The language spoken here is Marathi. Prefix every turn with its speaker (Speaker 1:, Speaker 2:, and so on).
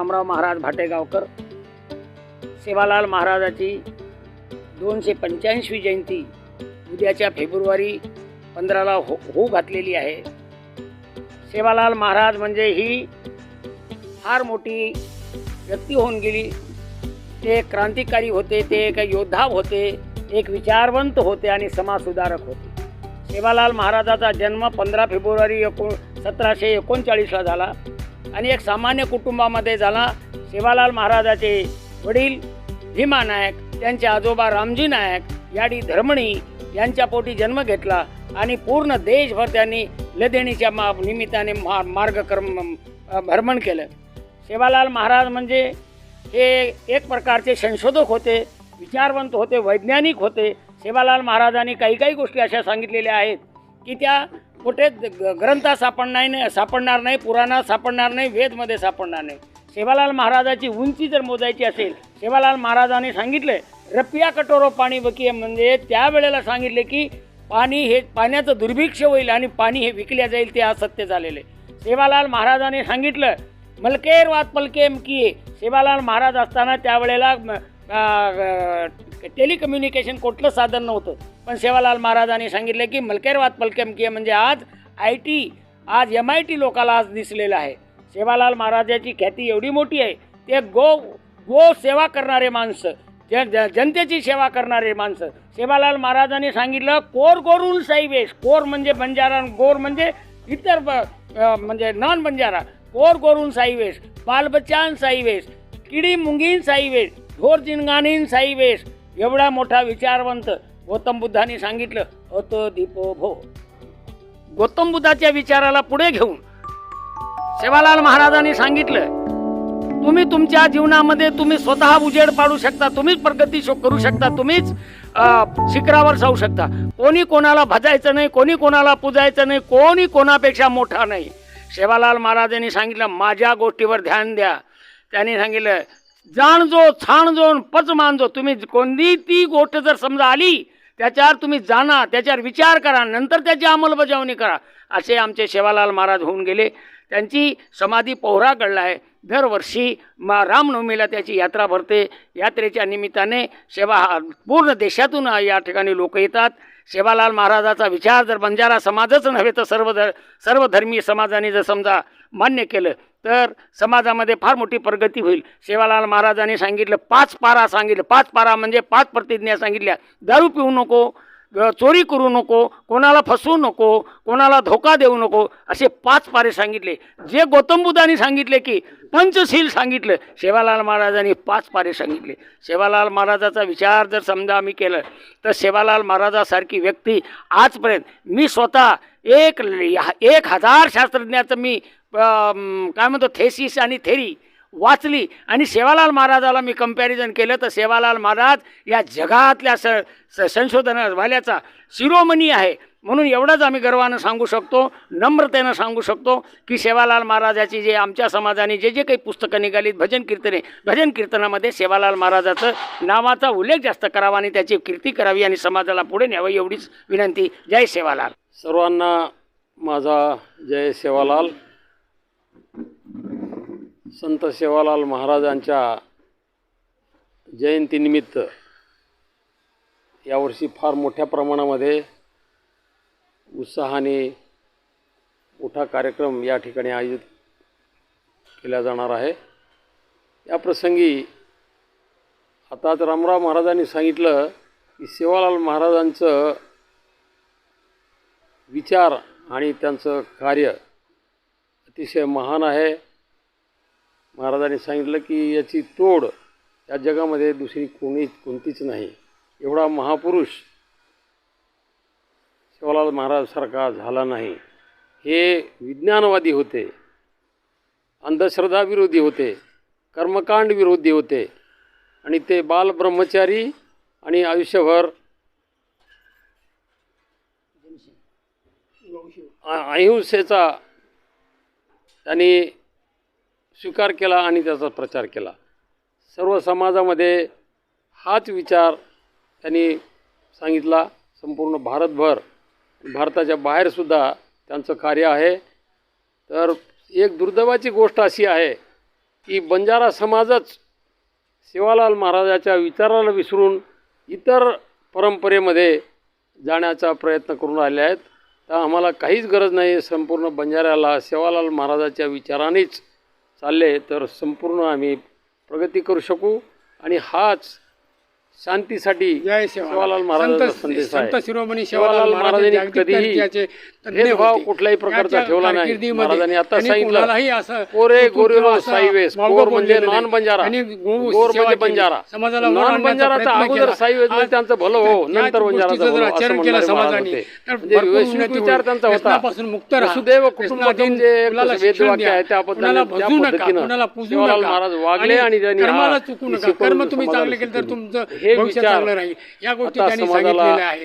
Speaker 1: रामराव महाराज भाटेगावकर सेवालाल महाराजाची दोनशे पंच्याऐंशी जयंती उद्याच्या फेब्रुवारी पंधराला हो होऊ घातलेली आहे. सेवालाल महाराज म्हणजे ही फार मोठी व्यक्ती होऊन गेली. ते एक क्रांतिकारी होते ते एक योद्धा होते एक विचारवंत होते आणि समाजसुधारक होते. सेवालाल महाराजाचा जन्म पंधरा फेब्रुवारी एकोण सतराशे एकोणचाळीसला झाला. आणि एक सामान्य कुटुंबामध्ये झाला सेवालाल महाराजाचे वडील भीमा नायक त्यांचे आजोबा रामजी नायक याडी धर्मणी यांच्या पोटी जन्म घेतला आणि पूर्ण देशभर त्यांनी लदेणीच्या मा निमित्ताने मा मार्गक्रम भ्रमण केलं. सेवालाल महाराज म्हणजे हे एक प्रकारचे संशोधक होते विचारवंत होते वैज्ञानिक होते. सेवालाल महाराजांनी काही काही गोष्टी अशा सांगितलेल्या आहेत की त्या कुठे ग- ग्रंथात सापडणार नाही सापडणार नाही पुराणात सापडणार नाही वेदमध्ये सापडणार नाही. सेवालाल महाराजाची उंची जर मोजायची असेल सेवालाल महाराजांनी सांगितलं रपिया कटोरो पाणी बकीय म्हणजे त्यावेळेला सांगितले की पाणी हे पाण्याचं दुर्भिक्ष होईल आणि पाणी हे विकल्या जाईल ते आज सत्य झालेले सेवालाल महाराजांनी सांगितलं मलकेर वात पलकेम किये सेवालाल महाराज असताना त्यावेळेला टेलिकम्युनिकेशन कुठलं साधन नव्हतं. पण सेवालाल महाराजांनी सांगितलं की मलकेरवाद पलकेम म्हणजे आज आय टी आज एम आय टी लोकाला आज दिसलेलं आहे. सेवालाल महाराजाची ख्याती एवढी मोठी आहे ते गो गो सेवा करणारे माणसं ज- जनतेची सेवा करणारे माणसं. सेवालाल महाराजांनी सांगितलं कोर गोरून साईवेश कोर म्हणजे बंजारा गोर म्हणजे इतर ब- म्हणजे नॉन बंजारा. कोर गोरून साईवेश बालबच्चान साईवेश किडी मुंगीन साईवेश ढोर जिनगानीन साईवेश एवढा मोठा विचारवंत. गौतम बुद्धाने सांगितलं अतो दीपो भो. गौतम बुद्धाच्या विचाराला पुढे घेऊन सेवालाल महाराजांनी सांगितलं तुम्ही तुमच्या जीवनामध्ये तुम्ही स्वतः उजेड पाडू शकता तुम्हीच प्रगती शो- करू शकता तुम्हीच शिखरावर जाऊ शकता. कोणी कोणाला भजायचं नाही कोणी कोणाला पुजायचं नाही कोणी कोणापेक्षा मोठा नाही. सेवालाल महाराजांनी सांगितलं माझ्या गोष्टीवर ध्यान द्या. त्यांनी सांगितलं जाण जो छाण जो पच मानजो तुम्ही कोणती ती गोष्ट जर समजा आली त्याच्यावर तुम्ही जाणा त्याच्यावर विचार करा नंतर त्याची अंमलबजावणी करा. असे आमचे सेवालाल महाराज होऊन गेले. त्यांची समाधी पोहराकडला आहे. दरवर्षी मा रामनवमीला त्याची यात्रा भरते. यात्रेच्या निमित्ताने सेवा हा पूर्ण देशातून या ठिकाणी लोक येतात. सेवालाल महाराजाचा विचार जर बंजारा समाजच नव्हे तर सर्व धर सर्व धर्मीय समाजाने जर समजा मान्य केलं तर समाजामध्ये फार मोठी प्रगती होईल. सेवालाल महाराजांनी सांगितलं पाच पारा सांगितलं. पाच पारा म्हणजे पाच प्रतिज्ञा सांगितल्या. दारू पिऊ नको. चोरी करू नको कोणाला फसवू नको कोणाला धोका देऊ नको असे पाच पारे सांगितले. जे गौतम बुद्धांनी सांगितले की पंचशील सांगितलं. सेवालाल महाराजांनी पाच पारे सांगितले. सेवालाल महाराजाचा विचार जर समजा आम्ही केलं तर सेवालाल महाराजासारखी व्यक्ती आजपर्यंत मी स्वतः एक एक हजार शास्त्रज्ञाचं मी काय म्हणतो थेसिस आणि थेरी वाचली. आणि सेवालाल महाराजाला मी कंपॅरिझन केलं तर सेवालाल महाराज या जगातल्या स स संशोधनवाल्याचा शिरोमणी आहे. म्हणून एवढंच आम्ही गर्वानं सांगू शकतो नम्रतेनं सांगू शकतो की सेवालाल महाराजाची जे आमच्या समाजाने जे जे काही पुस्तकं निघालीत भजन कीर्तने भजन कीर्तनामध्ये सेवालाल महाराजाचं नावाचा उल्लेख जास्त करावा आणि त्याची कीर्ती करावी आणि समाजाला पुढे न्यावं एवढीच विनंती. जय सेवालाल.
Speaker 2: सर्वांना माझा जय सेवालाल. संत सेवालाल महाराजांच्या जयंतीनिमित्त यावर्षी फार मोठ्या प्रमाणामध्ये उत्साहाने मोठा कार्यक्रम या ठिकाणी आयोजित केला जाणार आहे. या प्रसंगी आताच रामराव महाराजांनी सांगितलं की सेवालाल महाराजांचं विचार आणि त्यांचं कार्य अतिशय महान आहे. महाराजांनी सांगितलं की याची तोड या जगामध्ये दुसरी कोणी कोणतीच नाही. एवढा महापुरुष शिवलाल महाराजसारखा झाला नाही. हे विज्ञानवादी होते. अंधश्रद्धा विरोधी होते. कर्मकांड विरोधी होते. आणि ते बाल ब्रह्मचारी आणि आयुष्यभर अहिंसेचा त्यांनी स्वीकार केला आणि त्याचा प्रचार केला. सर्व समाजामध्ये हाच विचार त्यांनी सांगितला. संपूर्ण भारतभर भारताच्या बाहेरसुद्धा त्यांचं कार्य आहे. तर एक दुर्दैवाची गोष्ट अशी आहे की बंजारा समाजच सेवालाल महाराजाच्या विचाराला विसरून इतर परंपरेमध्ये जाण्याचा प्रयत्न करून राहिले आहेत. तर आम्हाला काहीच गरज नाही. संपूर्ण बंजाऱ्याला सेवालाल महाराजाच्या विचारानेच चालले तर संपूर्ण आम्ही प्रगती करू शकू. आणि हाच शांतीसाठी
Speaker 3: जय
Speaker 2: सेवालाल महाराजांचा
Speaker 3: संत शिरोमणी
Speaker 2: सेवालाल
Speaker 3: सेवालाल
Speaker 2: महाराजांनी
Speaker 3: महाराज
Speaker 2: कधीही भेदभाव कुठल्याही प्रकारचा ठेवला नाही. महाराजांनी आता सांगितलं कोरे गोरे साईवेस कोर म्हणजे नॉन बंजारा. गोर म्हणजे बंजारा.
Speaker 3: समाजाला
Speaker 2: नॉन बंजाराचा अगोदर साईवेस म्हणजे त्यांचं भलं हो नंतर बंजाराचं
Speaker 3: तर
Speaker 2: म्हणजे विचार. त्यांचा होता. कुटुंबकम
Speaker 3: व्यसनाधीन
Speaker 2: जे वेदवाक्य आहे. त्या पद्धतीने महाराज वागले आणि त्यांनी हा- ही
Speaker 3: कर्म तुम्ही चांगले केले तर. तुमचं
Speaker 2: हे विचार
Speaker 3: चांगलं राहील. या गोष्टी त्यांनी सांगितलेल्या आहेत.